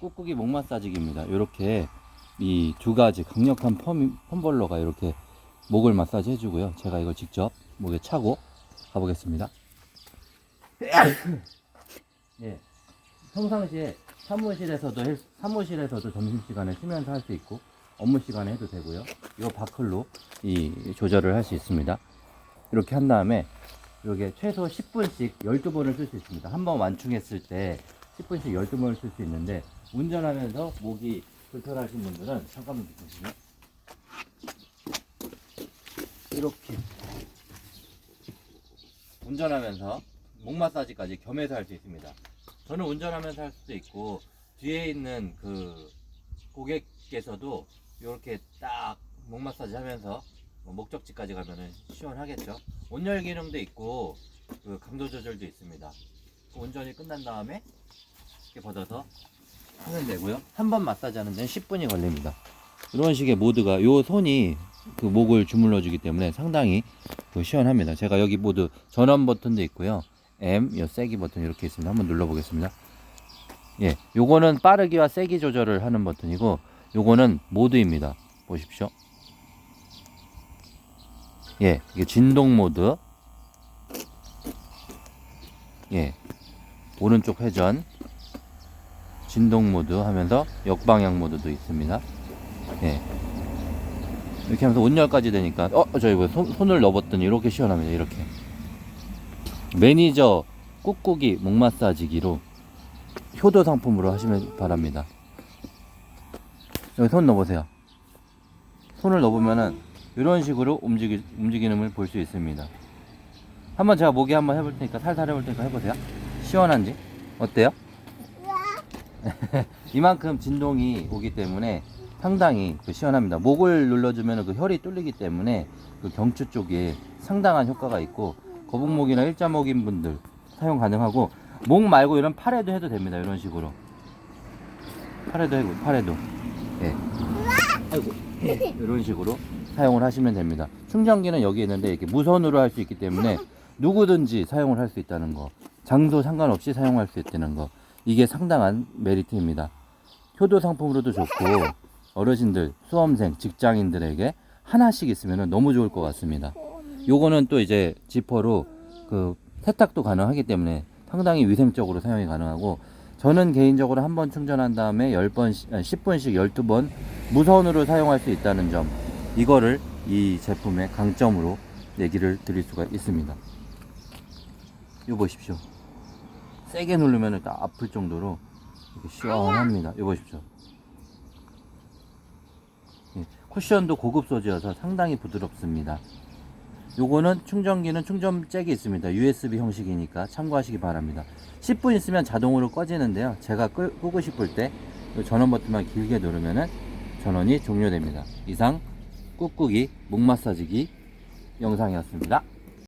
꾹꾹이 목 마사지기입니다. 이렇게 이 두 가지 강력한 펌, 펌벌러가 이렇게 목을 마사지 해주고요. 제가 이걸 직접 목에 차고 가보겠습니다. 예. 평상시에 사무실에서도 헬- 사무실에서도 점심시간에 쉬면서 할 수 있고 업무 시간에 해도 되고요. 이 바클로 이 조절을 할 수 있습니다. 이렇게 한 다음에 이게 최소 10분씩 12번을 쓸 수 있습니다. 한 번 완충했을 때 10분씩 12번을 쓸 수 있는데 운전하면서 목이 불편하신 분들은 잠깐만 보시면 이렇게 운전하면서 목 마사지까지 겸해서 할 수 있습니다. 저는 운전하면서 할 수도 있고 뒤에 있는 그 고객께서도 이렇게 딱 목 마사지 하면서 뭐 목적지까지 가면은 시원하겠죠. 온열 기능도 있고 그 강도 조절도 있습니다. 그 운전이 끝난 다음에 이렇게 받아서 하면 되고요. 한 번 마사지 하는 데는 10분이 걸립니다. 이런 식의 모드가 요 손이 그 목을 주물러 주기 때문에 상당히 그 시원합니다. 제가 여기 모두 전원 버튼도 있고요. M, 요 세기 버튼 이렇게 있습니다. 한번 눌러 보겠습니다. 예, 요거는 빠르기와 세기 조절을 하는 버튼이고 요거는 모드입니다. 보십시오. 예, 이게 진동 모드. 예, 오른쪽 회전. 진동 모드 하면서 역방향 모드도 있습니다. 예. 이렇게 하면서 온열까지 되니까, 어, 저기 뭐 손, 손을 넣어봤더니 이렇게 시원합니다. 이렇게. 매니저 꾹꾹이 목 마사지기로 효도 상품으로 하시면 바랍니다. 여기 손 넣어보세요. 손을 넣어보면은 이런 식으로 움직이, 움직이는 볼수 있습니다. 한번 제가 목에 한번 해볼 테니까 살살 해볼 테니까 해보세요. 시원한지? 어때요? 이만큼 진동이 오기 때문에 상당히 그 시원합니다. 목을 눌러주면 그 혈이 뚫리기 때문에 그 경추 쪽에 상당한 효과가 있고 거북목이나 일자목인 분들 사용 가능하고 목 말고 이런 팔에도 해도 됩니다. 이런 식으로 팔에도 해고 팔에도 예. 아이고 예. 이런 식으로 사용을 하시면 됩니다. 충전기는 여기 있는데 이렇게 무선으로 할 수 있기 때문에 누구든지 사용을 할 수 있다는 거 장소 상관없이 사용할 수 있다는 거 이게 상당한 메리트입니다. 효도 상품으로도 좋고 어르신들, 수험생, 직장인들에게 하나씩 있으면 너무 좋을 것 같습니다. 요거는 또 이제 지퍼로 그 세탁도 가능하기 때문에 상당히 위생적으로 사용이 가능하고 저는 개인적으로 한 번 충전한 다음에 10번, 10분씩 12번 무선으로 사용할 수 있다는 점 이거를 이 제품의 강점으로 얘기를 드릴 수가 있습니다. 이거 보십시오. 세게 누르면 딱 아플 정도로 이렇게 시원합니다. 이거 보십시오. 예, 쿠션도 고급 소재여서 상당히 부드럽습니다. 요거는 충전기는 충전 잭이 있습니다. USB 형식이니까 참고하시기 바랍니다. 10분 있으면 자동으로 꺼지는데요. 제가 끄, 끄고 싶을 때요 전원 버튼만 길게 누르면은 전원이 종료됩니다. 이상 꾹꾹이 목 마사지기 영상이었습니다.